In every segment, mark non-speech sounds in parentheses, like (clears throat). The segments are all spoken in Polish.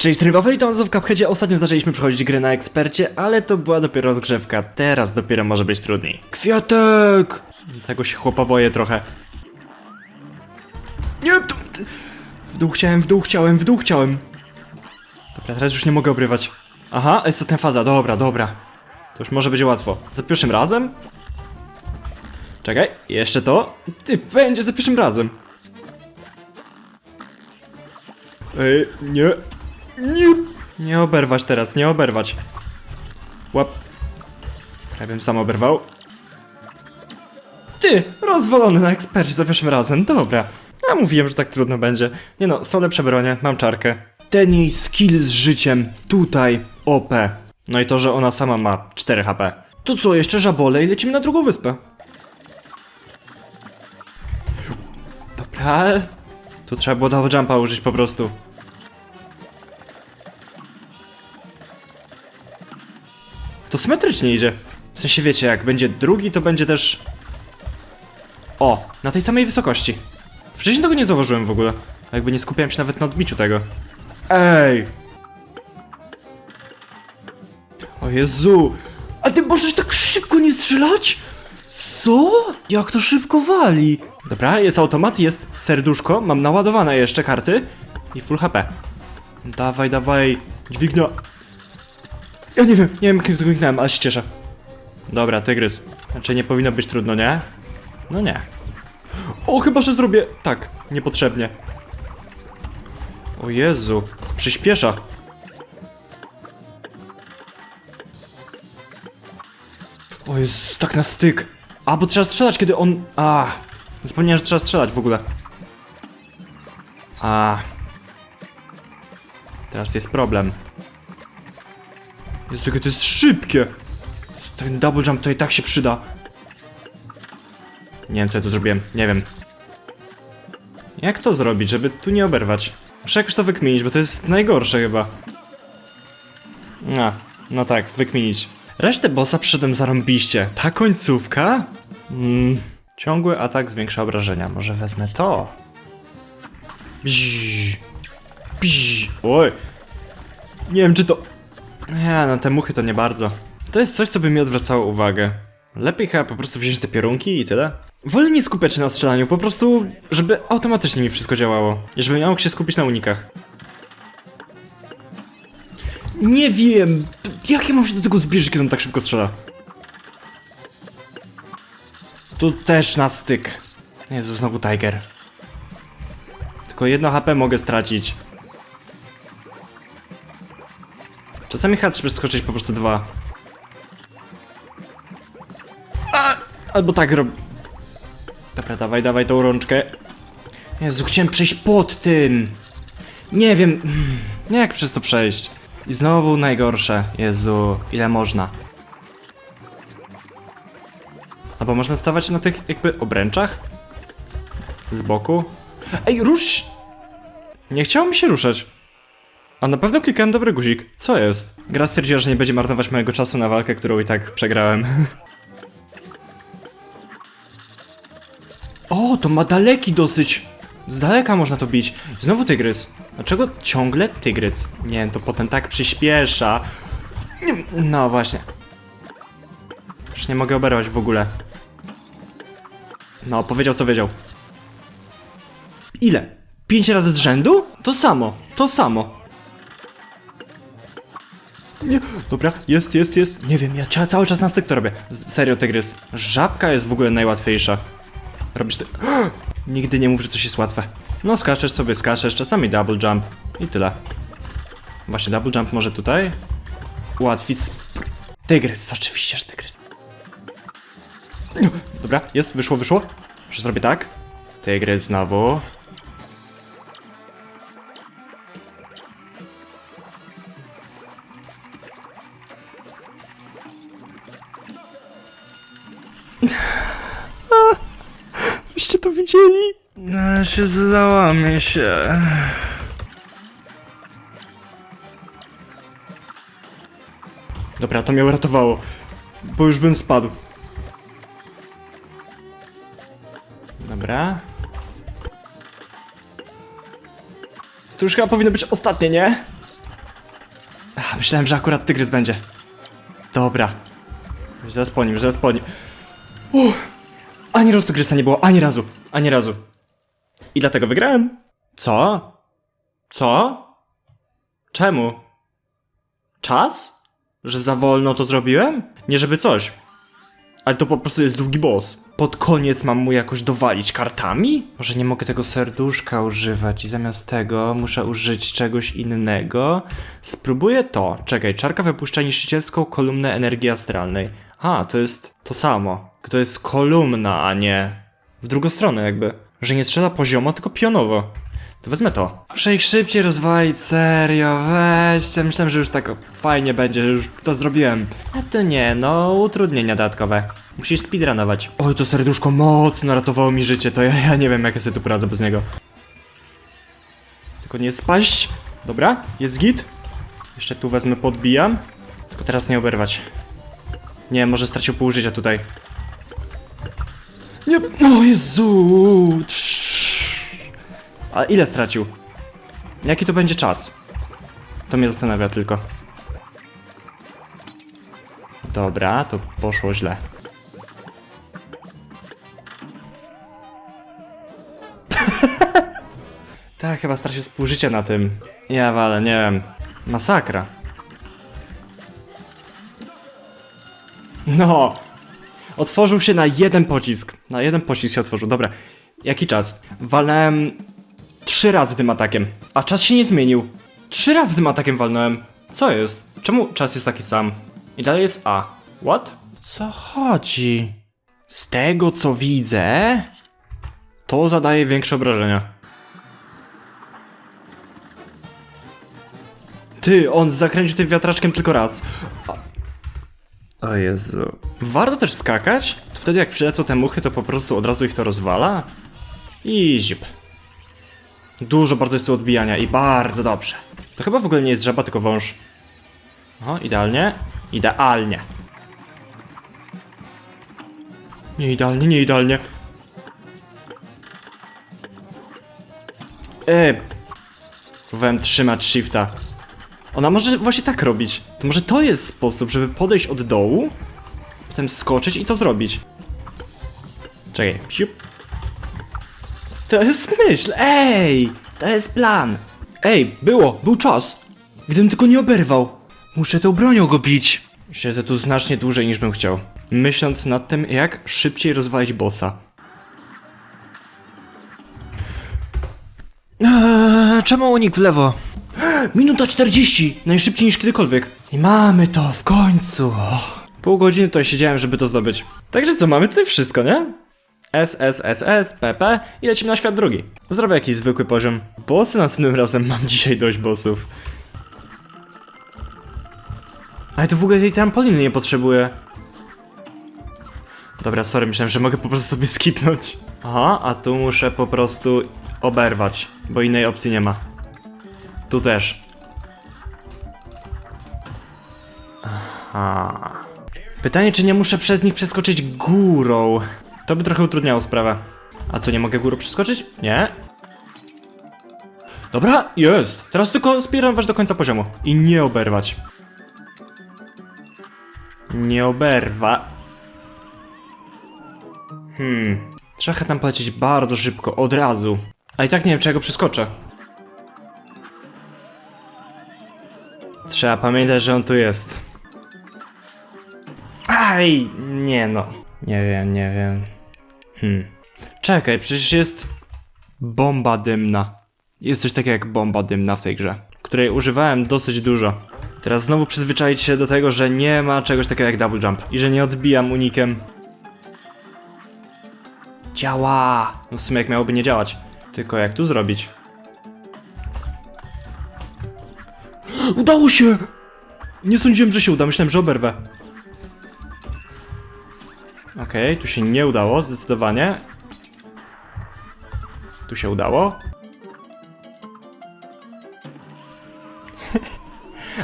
Cześć, streamowej to w Cupheadzie ostatnio zaczęliśmy przechodzić grę na ekspercie, ale to była dopiero rozgrzewka, teraz dopiero może być trudniej. Kwiatek! Tego się chłopa boję trochę. Nie, to... W dół chciałem, w dół chciałem, w dół chciałem. Dobra, teraz już nie mogę obrywać. Aha, jest to ten faza, dobra, dobra. To już może będzie łatwo. Za pierwszym razem? Czekaj, jeszcze to. Ty, będzie za pierwszym razem. Ej, nie. Nie. Nie oberwać teraz, nie oberwać. Łap. Ja bym sam oberwał. Ty, rozwalony na ekspercie za pierwszym razem, dobra. Ja mówiłem, że tak trudno będzie. Nie no, są lepsze bronie, mam czarkę. Ten jej skill z życiem, tutaj, OP. No i to, że ona sama ma 4 HP. To co, jeszcze żabole i lecimy na drugą wyspę. Dobra. Tu trzeba było double jumpa użyć po prostu. To symetrycznie idzie. W sensie wiecie, jak będzie drugi, to będzie też... O, na tej samej wysokości. Wcześniej tego nie zauważyłem w ogóle. Jakby nie skupiałem się nawet na odbiciu tego. Ej! O Jezu! A ty możesz tak szybko nie strzelać? Co? Jak to szybko wali? Dobra, jest automat, jest serduszko, mam naładowane jeszcze karty i full HP. Dawaj, dawaj, dźwignia. Ja nie wiem, nie wiem, jak to kliknąłem, ale się cieszę. Dobra, tygrys. Znaczy nie powinno być trudno, nie? No nie. O, chyba, że zrobię tak, niepotrzebnie. O Jezu, przyspiesza. O jest tak na styk. A, bo trzeba strzelać, kiedy on... A, zapomniałem, że trzeba strzelać w ogóle. A. Teraz jest problem. Jezu, jakie to jest szybkie! Ten double jump to i tak się przyda. Nie wiem, co ja tu zrobiłem. Nie wiem. Jak to zrobić, żeby tu nie oberwać? Muszę jakoś to wykminić, bo to jest najgorsze chyba. A, no tak, wykminić. Resztę bossa przyszedłem zarąbiście. Ta końcówka? Mm, ciągły atak zwiększa obrażenia. Może wezmę to? Bzz. Bzz. Oj. Nie wiem, czy to... Nie, no te muchy to nie bardzo. To jest coś, co by mi odwracało uwagę. Lepiej chyba po prostu wziąć te piorunki i tyle. Wolę nie skupiać się na strzelaniu, po prostu, żeby automatycznie mi wszystko działało. I żebym ja się skupić na unikach. Nie wiem! Jak ja mam się do tego zbliżyć, kiedy on tak szybko strzela? Tu też na styk. Jezu, znowu Tiger. Tylko jedno HP mogę stracić. Czasami chyba trzeba skoczyć po prostu dwa. A, albo tak rob... Dobra, dawaj, dawaj tą rączkę. Jezu, chciałem przejść pod tym. Nie wiem, (clears throat) nie jak przez to przejść. I znowu najgorsze. Jezu, ile można. Albo można stawać na tych jakby obręczach? Z boku? Ej, rusz! Nie chciało mi się ruszać. A na pewno klikałem dobry guzik. Co jest? Gra stwierdziła, że nie będzie marnować mojego czasu na walkę, którą i tak przegrałem. (laughs) o, to ma daleki dosyć. Z daleka można to bić. Znowu tygrys. Dlaczego ciągle tygrys? Nie to potem tak przyspiesza. No właśnie. Już nie mogę oberwać w ogóle. No, powiedział co wiedział. Ile? Pięć razy z rzędu? To samo, to samo. Nie, dobra, jest, jest, jest. Nie wiem, ja ca- cały czas na styk to robię. Z serio, tygrys. Żabka jest w ogóle najłatwiejsza. Robisz ty... (gasps) Nigdy nie mów, że coś jest łatwe. No, skaczesz sobie, skaczesz, czasami double jump. I tyle. Właśnie, double jump może tutaj? Łatwi. Tygrys, oczywiście, że tygrys. Dobra, jest, wyszło, wyszło. Może zrobię tak? Tygrys znowu. No, się załamie się. Dobra, to mnie uratowało. Bo już bym spadł. Dobra. To już chyba powinno być ostatnie, nie? Myślałem, że akurat tygrys będzie. Dobra. Zaraz po nim, zaraz po nim. Uff. Ani razu tygrysa nie było, ani razu, ani razu. I dlatego wygrałem. Co? Co? Czemu? Czas? Że za wolno to zrobiłem? Nie żeby coś. Ale to po prostu jest długi boss. Pod koniec mam mu jakoś dowalić kartami? Może nie mogę tego serduszka używać i zamiast tego muszę użyć czegoś innego. Spróbuję to. Czekaj, czarka wypuszcza niszczycielską kolumnę energii astralnej. A, to jest to samo. To jest kolumna, a nie w drugą stronę jakby. Że nie strzela poziomo, tylko pionowo. To wezmę to. Muszę ich szybciej rozwalić, serio, weźcie. Myślałem, że już tak fajnie będzie, że już to zrobiłem. A to nie, no utrudnienia dodatkowe. Musisz speedrunować. Oj, to serduszko mocno ratowało mi życie, to ja, ja nie wiem jak ja sobie tu poradzę bez niego. Tylko nie spaść. Dobra, jest git. Jeszcze tu wezmę, podbijam. Tylko teraz nie oberwać. Nie, może stracił pół życia tutaj. Nie, o Jezu! A ile stracił? Jaki to będzie czas? To mnie zastanawia tylko. Dobra, to poszło źle. (laughs) tak, chyba stracił z na tym. Ja wale, nie wiem. Masakra. No! Otworzył się na jeden pocisk. Na jeden pocisk się otworzył, dobra. Jaki czas? Walnąłem trzy razy tym atakiem, a czas się nie zmienił. Trzy razy tym atakiem walnąłem. Co jest? Czemu czas jest taki sam? I dalej jest A. What? Co chodzi? Z tego co widzę, to zadaje większe obrażenia. Ty, on zakręcił tym wiatraczkiem tylko raz. O Jezu. Warto też skakać? To wtedy jak przylecą te muchy, to po prostu od razu ich to rozwala? I zip. Dużo bardzo jest tu odbijania i bardzo dobrze. To chyba w ogóle nie jest żaba, tylko wąż. O, idealnie. Idealnie. Nie idealnie, nie idealnie. Eee. Próbowałem trzymać shifta. Ona może właśnie tak robić. To może to jest sposób, żeby podejść od dołu, potem skoczyć i to zrobić. Czekaj, siup. To jest myśl, ej! To jest plan. Ej, było, był czas. Gdybym tylko nie oberwał. Muszę tą bronią go bić. Siedzę tu znacznie dłużej niż bym chciał. Myśląc nad tym, jak szybciej rozwalić bossa. Eee, czemu unik w lewo? Minuta 40! Najszybciej niż kiedykolwiek. I mamy to w końcu. Pół godziny tutaj siedziałem, żeby to zdobyć. Także co, mamy tutaj wszystko, nie? S, S, S, S, PP i lecimy na świat drugi. Zrobię jakiś zwykły poziom. Bossy następnym razem mam dzisiaj dość bossów. Ale tu w ogóle tej trampoliny nie potrzebuję. Dobra, sorry, myślałem, że mogę po prostu sobie skipnąć. Aha, a tu muszę po prostu oberwać, bo innej opcji nie ma. Tu też. Aha. Pytanie, czy nie muszę przez nich przeskoczyć górą? To by trochę utrudniało sprawę. A tu nie mogę górą przeskoczyć? Nie. Dobra, jest. Teraz tylko spieram do końca poziomu. I nie oberwać. Nie oberwa. Hmm. Trzeba tam polecieć bardzo szybko, od razu. A i tak nie wiem, czy ja go przeskoczę. Trzeba pamiętać, że on tu jest. Aj, nie no. Nie wiem, nie wiem. Hmm. Czekaj, przecież jest bomba dymna. Jest coś takiego jak bomba dymna w tej grze, której używałem dosyć dużo. Teraz znowu przyzwyczaić się do tego, że nie ma czegoś takiego jak double jump i że nie odbijam unikiem. Działa! No w sumie jak miałoby nie działać. Tylko jak tu zrobić? Udało się! Nie sądziłem, że się uda, myślałem, że oberwę. Okej, tu się nie udało, zdecydowanie. Tu się udało.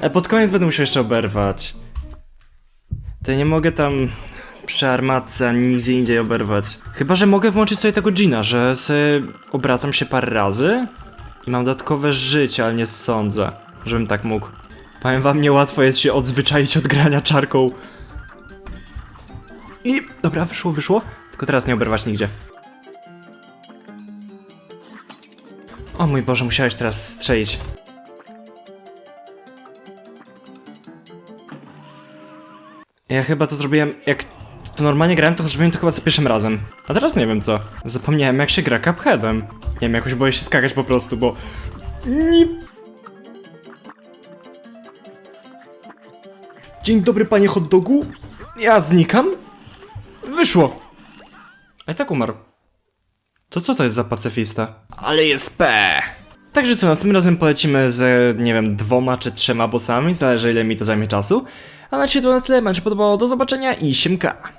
Ale (laughs) pod koniec będę musiał jeszcze oberwać. To nie mogę tam przy armatce ani nigdzie indziej oberwać. Chyba, że mogę włączyć sobie tego Gina, że sobie obracam się parę razy i mam dodatkowe życie, ale nie sądzę, żebym tak mógł. Powiem wam, niełatwo jest się odzwyczaić od grania czarką. I dobra, wyszło, wyszło. Tylko teraz nie oberwać nigdzie. O mój Boże, musiałeś teraz strzelić. Ja chyba to zrobiłem, jak to normalnie grałem, to zrobiłem to chyba za pierwszym razem. A teraz nie wiem co. Zapomniałem jak się gra Cupheadem. Nie wiem, jakoś boję się skakać po prostu, bo... Nie... Dzień dobry, panie hot dogu. Ja znikam. Wyszło. A i tak umarł. To co to jest za pacyfista? Ale jest P. Także co, następnym razem polecimy z, nie wiem, dwoma czy trzema bossami, zależy ile mi to zajmie czasu. A na dzisiaj to na tyle, mam się podobało, do zobaczenia i siemka.